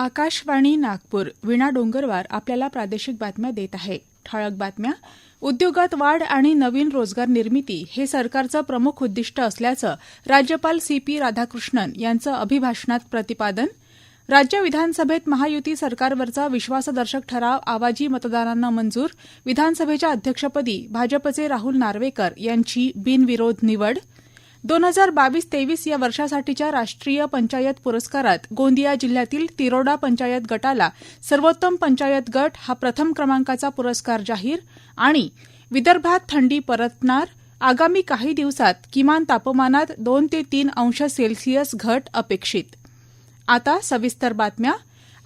आकाशवाणी नागपूर विणा डोंगरवार आपल्याला प्रादेशिक बातम्या देत आहे. ठळक बातम्या. उद्योगात वाढ आणि नवीन रोजगार निर्मिती हे सरकारचं प्रमुख उद्दिष्ट असल्याचं राज्यपाल सी पी राधाकृष्णन यांचं अभिभाषणात प्रतिपादन. राज्य विधानसभेत महायुती सरकारवरचा विश्वासदर्शक ठराव आवाजी मतदारांना मंजूर. विधानसभेच्या अध्यक्षपदी भाजपचे राहुल नार्वेकर यांची बिनविरोध निवड. दोन हजार बावीस तेवीस या वर्षासाठीच्या राष्ट्रीय पंचायत पुरस्कारात गोंदिया जिल्ह्यातील तिरोडा पंचायत गटाला सर्वोत्तम पंचायत गट हा प्रथम क्रमांकाचा पुरस्कार जाहीर आणि विदर्भात थंडी परतणार. आगामी काही दिवसात किमान तापमानात दोन ते तीन अंश सेल्सिअस घट अपेक्षित. आता सविस्तर बातम्या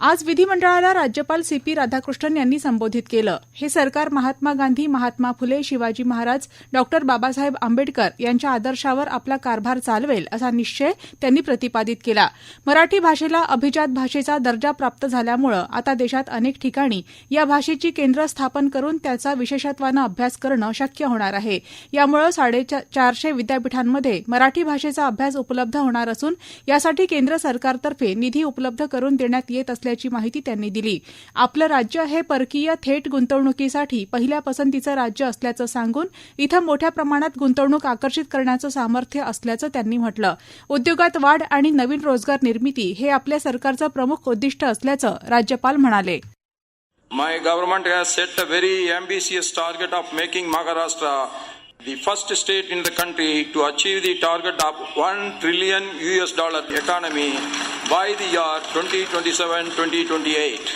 आज विधिमंडळाला राज्यपाल सी पी राधाकृष्णन यांनी संबोधित केलं. हे सरकार महात्मा गांधी महात्मा फुले शिवाजी महाराज डॉक्टर बाबासाहेब आंबेडकर यांच्या आदर्शावर आपला कारभार चालवेल असा निश्चय त्यांनी प्रतिपादित केला. मराठी भाषेला अभिजात भाषेचा दर्जा प्राप्त झाल्यामुळे आता देशात अनेक ठिकाणी या भाषेची केंद्र स्थापन करून त्याचा विशेषत्वानं अभ्यास करणं शक्य होणार आहे. यामुळे साडेचारशे विद्यापीठांमध्ये मराठी भाषेचा अभ्यास उपलब्ध होणार असून यासाठी केंद्र सरकारतर्फे निधी उपलब्ध करून देण्यात येत असल्याची माहिती त्यांनी दिली. आपलं राज्य हे परकीय थेट गुंतवणुकीसाठी पहिल्या पसंतीचं राज्य असल्याचं सांगून इथं मोठ्या प्रमाणात गुंतवणूक आकर्षित करण्याचं सामर्थ्य असल्याचं त्यांनी म्हटलं. उद्योगात वाढ आणि नवीन रोजगार निर्मिती हे आपल्या सरकारचं प्रमुख उद्दिष्ट असल्याचं राज्यपाल म्हणाले. My government has set a very ambitious target of making Maharashtra the first state in the country to achieve the target of 1 trillion US dollar economy by the year 2027-2028.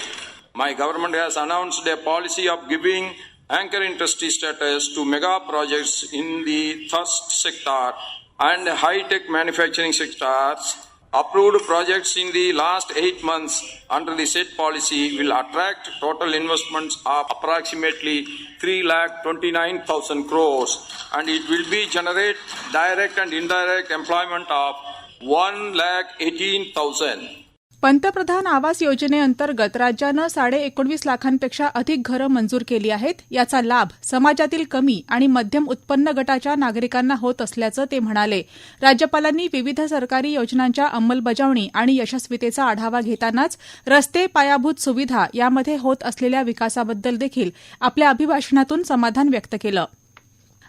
My government has announced a policy of giving anchor industry status to mega projects in the thrust sector and high-tech manufacturing sectors Approved projects in the last eight months under the said policy will attract total investments of approximately 3,29,000 crores and it will be generate direct and indirect employment of 1,18,000. पंतप्रधान आवास योजनेअंतर्गत राज्यानं साडे एकोणवीस लाखांपेक्षा अधिक घरं मंजूर केली आहेत. याचा लाभ समाजातील कमी आणि मध्यम उत्पन्न गटाच्या नागरिकांना होत असल्याचं ते म्हणाले. राज्यपालांनी विविध सरकारी योजनांच्या अंमलबजावणी आणि यशस्वीतेचा आढावा घेतानाच रस्ते पायाभूत सुविधा यामध्ये होत असलेल्या विकासाबद्दल देखील आपल्या अभिभाषणातून समाधान व्यक्त केलं.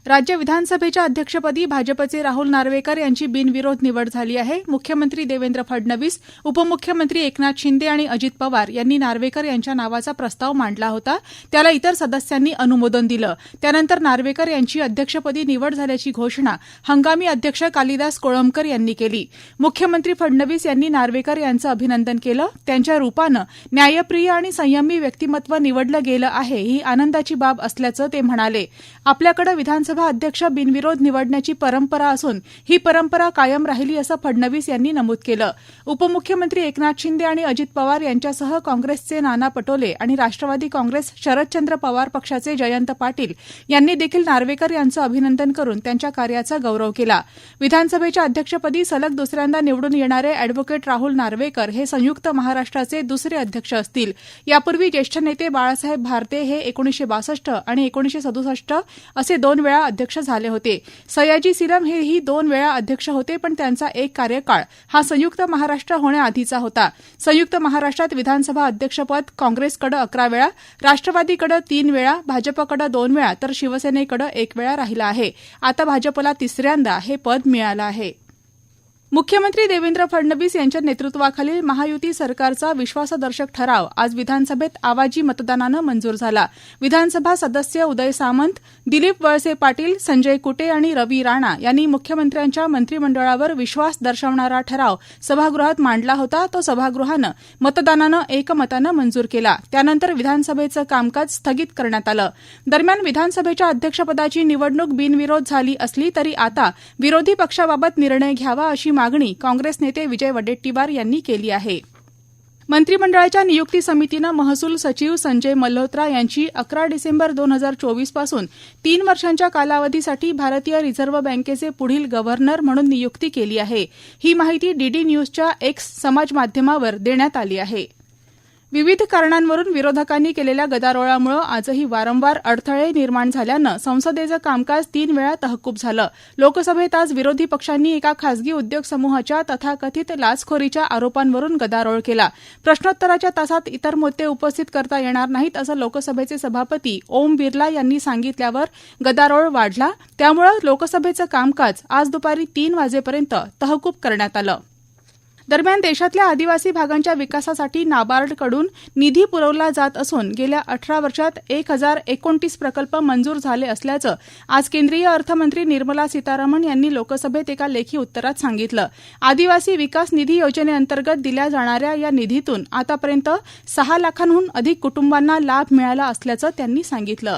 राज्य विधानसभेच्या अध्यक्षपदी भाजपचे राहुल नार्वेकर यांची बिनविरोध निवड झाली आहे. मुख्यमंत्री देवेंद्र फडणवीस उपमुख्यमंत्री एकनाथ शिंदे आणि अजित पवार यांनी नार्वेकर यांच्या नावाचा प्रस्ताव मांडला होता. त्याला इतर सदस्यांनी अनुमोदन दिलं. त्यानंतर नार्वेकर यांची अध्यक्षपदी निवड झाल्याची घोषणा हंगामी अध्यक्ष कालिदास कोळंबकर यांनी केली. मुख्यमंत्री फडणवीस यांनी नार्वेकर यांचं अभिनंदन केलं. त्यांच्या रूपानं न्यायप्रिय आणि संयमी व्यक्तिमत्व निवडलं गेलं आहे ही आनंदाची बाब असल्याचं ते म्हणाले. आपल्याकडे विधानसभा अध्यक्ष बिनविरोध निवडण्याची परंपरा असून ही परंपरा कायम राहिली असं फडणवीस यांनी नमूद केलं. उपमुख्यमंत्री एकनाथ शिंदे आणि अजित पवार यांच्यासह काँग्रेसचे नाना पटोले आणि राष्ट्रवादी काँग्रेस शरदचंद्र पवार पक्षाचे जयंत पाटील यांनी देखील नार्वेकर यांचं अभिनंदन करून त्यांच्या कार्याचा गौरव केला. विधानसभेच्या अध्यक्षपदी सलग दुसऱ्यांदा निवडून येणारे अॅडव्होकेट राहुल नार्वेकर हे संयुक्त महाराष्ट्राचे दुसरे अध्यक्ष असतील. यापूर्वी ज्येष्ठ नेते बाळासाहेब भारते हे एकोणीशे बासष्ट आणि एकोणीशे सदुसष्ट असे दोन वेळा अध्यक्ष झाले होते. सयाजी सिलम हेही दोन वेळा अध्यक्ष होते पण त्यांचा एक कार्यकाळ हा संयुक्त महाराष्ट्र होण्याआधीचा होता. संयुक्त महाराष्ट्रात विधानसभा अध्यक्षपद काँग्रेसकडे अकरा वेळा राष्ट्रवादीकडे तीन वेळा भाजपकडे दोन वेळा तर शिवसेनेकडे एक वेळा राहिला आहे. आता भाजपला तिसऱ्यांदा हे पद मिळालं आहे. मुख्यमंत्री देवेंद्र फडणवीस यांच्या नेतृत्वाखालील महायुती सरकारचा विश्वासदर्शक ठराव आज विधानसभेत आवाजी मतदानानं मंजूर झाला. विधानसभा सदस्य उदय सामंत दिलीप वळसे पाटील संजय कुटे आणि रवी राणा यांनी मुख्यमंत्र्यांच्या मंत्रिमंडळावर विश्वास दर्शवणारा ठराव सभागृहात मांडला होता. तो सभागृहानं मतदानानं एकमतानं मंजूर केला. त्यानंतर विधानसभेचं कामकाज स्थगित करण्यात आलं. दरम्यान विधानसभेच्या अध्यक्षपदाची निवडणूक बिनविरोध झाली असली तरी आता विरोधी पक्षाबाबत निर्णय घ्यावा अशी मागणी काँग्रेस नेते विजय वडेट्टीवार यांनी केली आहे. मंत्रिमंडळाच्या नियुक्ती समितीनं महसूल सचिव संजय मल्होत्रा यांची अकरा डिसेंबर दोन हजार चोवीसपासून तीन वर्षांच्या कालावधीसाठी भारतीय रिझर्व्ह बँकेचे पुढील गव्हर्नर म्हणून नियुक्ती केली आहे. ही माहिती डीडी न्यूजच्या एक्स समाज माध्यमावर देण्यात आली आहे. विविध कारणांवरून विरोधकांनी केलेल्या गदारोळामुळे आजही वारंवार अडथळे निर्माण झाल्यानं संसदेचं कामकाज तीन वेळा तहकूब झालं. लोकसभेत आज विरोधी पक्षांनी एका खासगी उद्योग समूहाच्या तथाकथित लाचखोरीच्या आरोपांवरून गदारोळ केला. प्रश्नोत्तराच्या तासात इतर मुद्दे उपस्थित करता येणार नाहीत असं लोकसभेचे सभापती ओम बिर्ला यांनी सांगितल्यावर गदारोळ वाढला. त्यामुळे लोकसभेचं कामकाज आज दुपारी तीन वाजेपर्यंत तहकूब करण्यात आलं. दरम्यान देशातल्या आदिवासी भागांच्या विकासासाठी नाबार्डकडून निधी पुरवला जात असून गेल्या अठरा वर्षात एक हजार एकोणतीस प्रकल्प मंजूर झाले असल्याचं आज केंद्रीय अर्थमंत्री निर्मला सीतारामन यांनी लोकसभेत एका लेखी उत्तरात सांगितलं. आदिवासी विकास निधी योजनेअंतर्गत दिल्या जाणाऱ्या या निधीतून आतापर्यंत सहा लाखांहून अधिक कुटुंबांना लाभ मिळाला असल्याचं त्यांनी सांगितलं.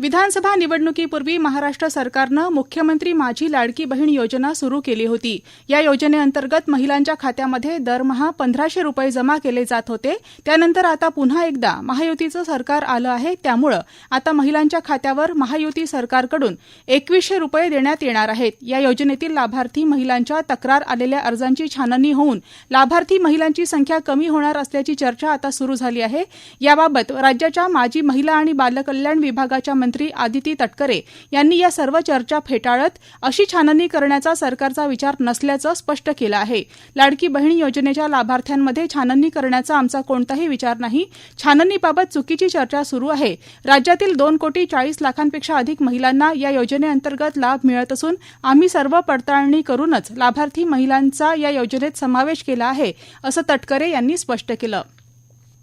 विधानसभा निवडणुकीपूर्वी महाराष्ट्र सरकारनं मुख्यमंत्री माझी लाडकी बहीण योजना सुरू केली होती. या योजनेअंतर्गत महिलांच्या खात्यामध्ये दरमहा पंधराशे रुपये जमा केले जात होते. त्यानंतर आता पुन्हा एकदा महायुतीचं सरकार आलं आहे. त्यामुळं आता महिलांच्या खात्यावर महायुती सरकारकडून एकवीसशे रुपये देण्यात येणार आहेत. या योजनेतील लाभार्थी महिलांच्या तक्रार आलेल्या अर्जांची छाननी होऊन लाभार्थी महिलांची संख्या कमी होणार असल्याची चर्चा आता सुरू झाली आहे. याबाबत राज्याच्या माजी महिला आणि बालकल्याण विभागाच्या मंत्री आदिती तटकरे यांनी या सर्व चर्चा फेटाळत अशी छाननी करण्याचा सरकारचा विचार नसल्याचं स्पष्ट केलं आहे. लाडकी बहीण योजनेच्या लाभार्थ्यांमध्ये छाननी करण्याचा आमचा कोणताही विचार नाही. छाननीबाबत चुकीची चर्चा सुरू आहे. राज्यातील दोन कोटी चाळीस लाखांपेक्षा अधिक महिलांना या योजनेअंतर्गत लाभ मिळत असून आम्ही सर्व पडताळणी करूनच लाभार्थी महिलांचा या योजनेत समावेश केला आहे असं तटकरे यांनी स्पष्ट केलं.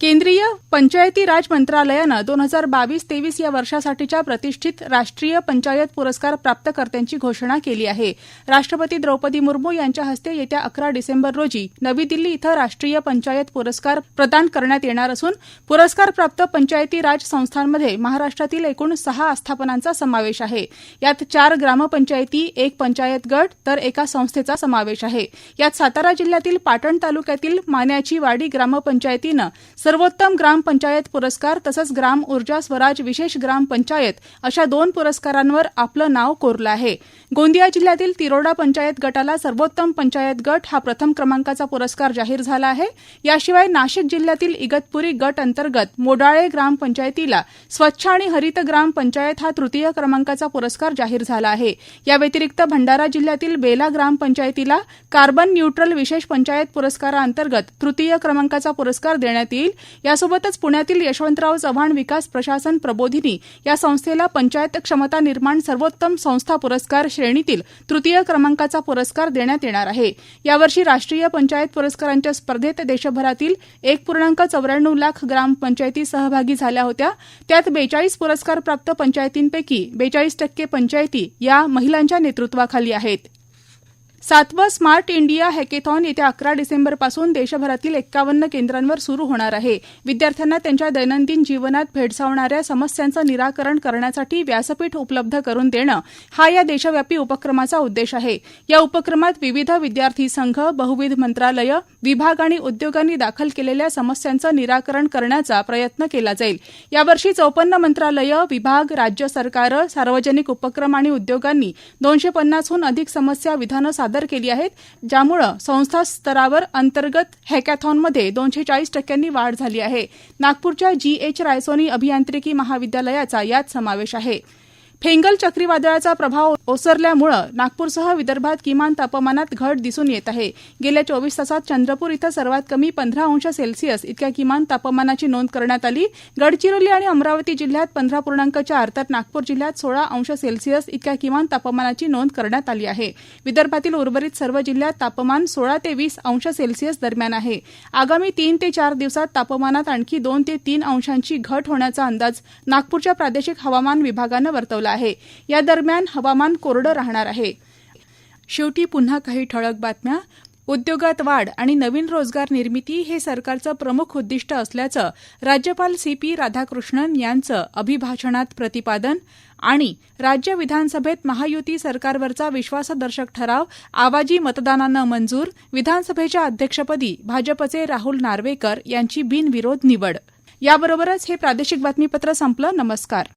केंद्रीय पंचायती राज मंत्रालयानं दोन हजार बावीस तेवीस या वर्षासाठीच्या प्रतिष्ठित राष्ट्रीय पंचायत पुरस्कार प्राप्तकर्त्यांची घोषणा केली आहे. राष्ट्रपती द्रौपदी मुर्मू यांच्या हस्ते येत्या अकरा डिसेंबर रोजी नवी दिल्ली इथं राष्ट्रीय पंचायत पुरस्कार प्रदान करण्यात येणार असून पुरस्कार प्राप्त पंचायती राज संस्थांमध्ये महाराष्ट्रातील एकूण सहा आस्थापनांचा समावेश आहे. यात चार ग्रामपंचायती एक पंचायत गट तर एका संस्थेचा समावेश आहे. यात सातारा जिल्ह्यातील पाटण तालुक्यातील मान्याची वाडी ग्रामपंचायतीनं सर्वोत्तम ग्रामपंचायत पुरस्कार तसंच ग्राम ऊर्जा स्वराज विशेष ग्रामपंचायत अशा दोन पुरस्कारांवर आपलं नाव कोरलं आहे. गोंदिया जिल्ह्यातील तिरोडा पंचायत गटाला सर्वोत्तम पंचायत गट हा प्रथम क्रमांकाचा पुरस्कार जाहीर झाला आहे. याशिवाय नाशिक जिल्ह्यातील इगतपुरी गट अंतर्गत मोडाळे ग्रामपंचायतीला स्वच्छ आणि हरित ग्राम पंचायत हा तृतीय क्रमांकाचा पुरस्कार जाहीर झाला आहे. या व्यतिरिक्त भंडारा जिल्ह्यातील बेला ग्रामपंचायतीला कार्बन न्यूट्रल विशेष पंचायत पुरस्काराअंतर्गत तृतीय क्रमांकाचा पुरस्कार देण्यात येईल. यासोबतच पुण्यातील यशवंतराव चव्हाण विकास प्रशासन प्रबोधिनी या संस्थेला पंचायत क्षमता निर्माण सर्वोत्तम संस्था पुरस्कार श्रेणीतील तृतीय क्रमांकाचा पुरस्कार देण्यात येणार आहे. यावर्षी राष्ट्रीय पंचायत पुरस्कारांच्या स्पर्धेत देशभरातील एक पूर्णांक चौऱ्याण्णव लाख ग्रामपंचायती सहभागी झाल्या होत्या. त्यात बेचाळीस पुरस्कार प्राप्त पंचायतींपैकी बेचाळीस टक्के पंचायती या महिलांच्या नेतृत्वाखाली आहेत. सातवं स्मार्ट इंडिया हॅकेथॉन येत्या अकरा डिसेंबरपासून देशभरातील एक्कावन्न केंद्रांवर सुरू होणार आहे. विद्यार्थ्यांना त्यांच्या दैनंदिन जीवनात भेडसावणाऱ्या समस्यांचं निराकरण करण्यासाठी व्यासपीठ उपलब्ध करून देणं हा या देशव्यापी उपक्रमाचा उद्देश आहे. या उपक्रमात विविध विद्यार्थी संघ बहुविध मंत्रालय विभाग आणि उद्योगांनी दाखल केलेल्या समस्यांचं निराकरण करण्याचा प्रयत्न केला जाईल. यावर्षी चौपन्न मंत्रालय विभाग राज्य सरकारं सार्वजनिक उपक्रम आणि उद्योगांनी दोनशे पन्नासहून अधिक समस्या विधानं सादर केली आहेत ज्यामुळे संस्था स्तरावर अंतर्गत हॅकॅथॉनमध्ये दोनशे चाळीस टक्क्यांनी वाढ झाली आहे. नागपूरच्या जी एच रायसोनी अभियांत्रिकी महाविद्यालयाचा यात समावेश आहे. फेंगल चक्रीवादळाचा प्रभाव ओसरल्यामुळे नागपूरसह विदर्भात किमान तापमानात घट दिसून येत आहे. गेल्या चोवीस तासात चंद्रपूर इथं सर्वात कमी पंधरा अंश सेल्सिअस इतक्या किमान तापमानाची नोंद करण्यात आली. गडचिरोली आणि अमरावती जिल्ह्यात पंधरा पूर्णांक चार तर नागपूर जिल्ह्यात सोळा अंश सेल्सिअस इतक्या किमान तापमानाची नोंद करण्यात आली आहे. विदर्भातील उर्वरित सर्व जिल्ह्यात तापमान सोळा ते वीस अंश सेल्सिअस दरम्यान आहे. आगामी तीन ते चार दिवसात तापमानात आणखी दोन ते तीन अंशांची घट होण्याचा अंदाज नागपूरच्या प्रादेशिक हवामान विभागानं वर्तवला आहे. या दरम्यान हवामान कोरडं राहणार आहे. शेवटी पुन्हा काही ठळक बातम्या. उद्योगात वाढ आणि नवीन रोजगार निर्मिती हे सरकारचं प्रमुख उद्दिष्ट असल्याचं राज्यपाल सी पी राधाकृष्णन यांचं अभिभाषणात प्रतिपादन आणि राज्य विधानसभेत महायुती सरकारवरचा विश्वासदर्शक ठराव आवाजी मतदानानं मंजूर विधानसभेच्या अध्यक्षपदी भाजपचे राहुल नार्वेकर यांची बिनविरोध निवड. याबरोबरच हे प्रादेशिक बातमीपत्र संपलं. नमस्कार.